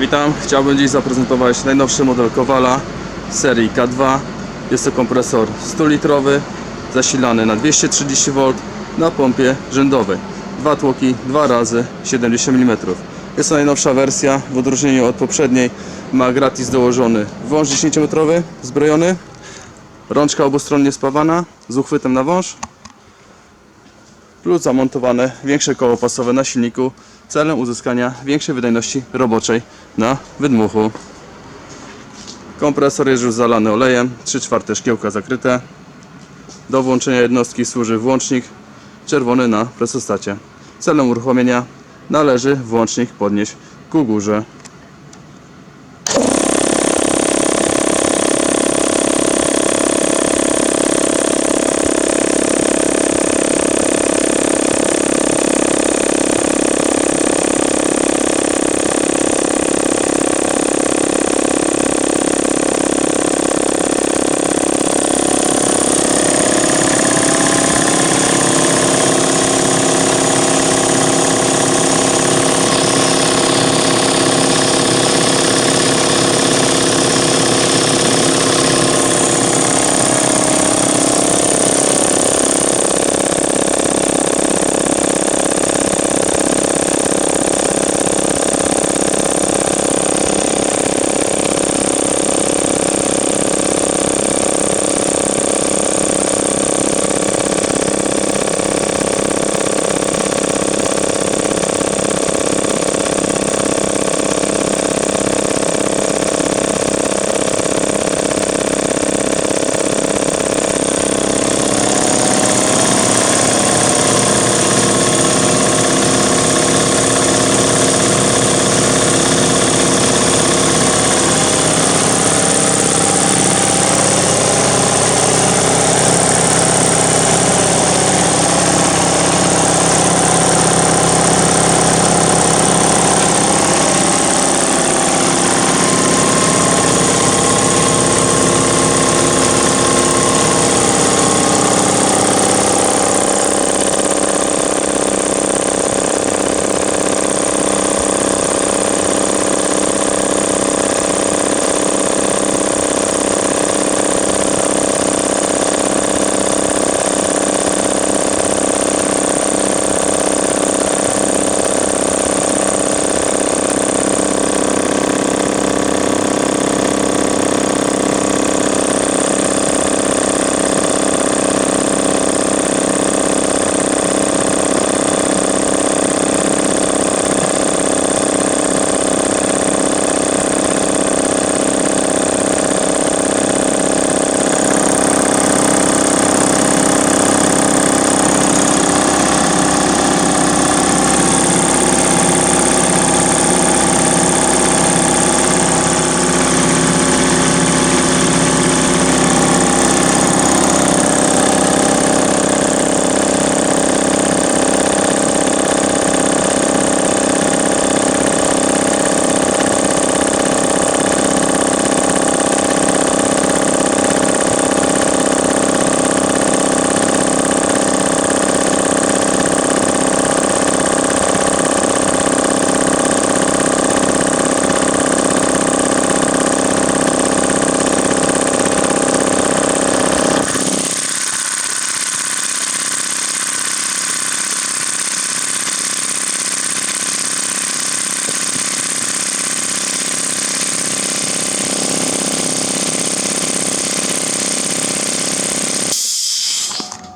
Witam, chciałbym dziś zaprezentować najnowszy model Kowala serii K2. Jest to kompresor 100 litrowy, zasilany na 230V na pompie rzędowej. Dwa tłoki, dwa razy 70 mm. Jest to najnowsza wersja, w odróżnieniu od poprzedniej ma gratis dołożony wąż 10-metrowy zbrojony, rączka obustronnie spawana z uchwytem na wąż plus zamontowane większe koło pasowe na silniku celem uzyskania większej wydajności roboczej na wydmuchu. Kompresor jest już zalany olejem, 3 czwarte szkiełka zakryte. Do włączenia jednostki służy włącznik czerwony na presostacie. Celem uruchomienia należy włącznik podnieść ku górze.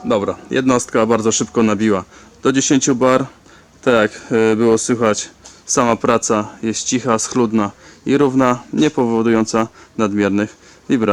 Dobra, jednostka bardzo szybko nabiła do 10 bar. Tak jak e, było słychać, sama praca jest cicha, schludna i równa, nie powodująca nadmiernych wibracji.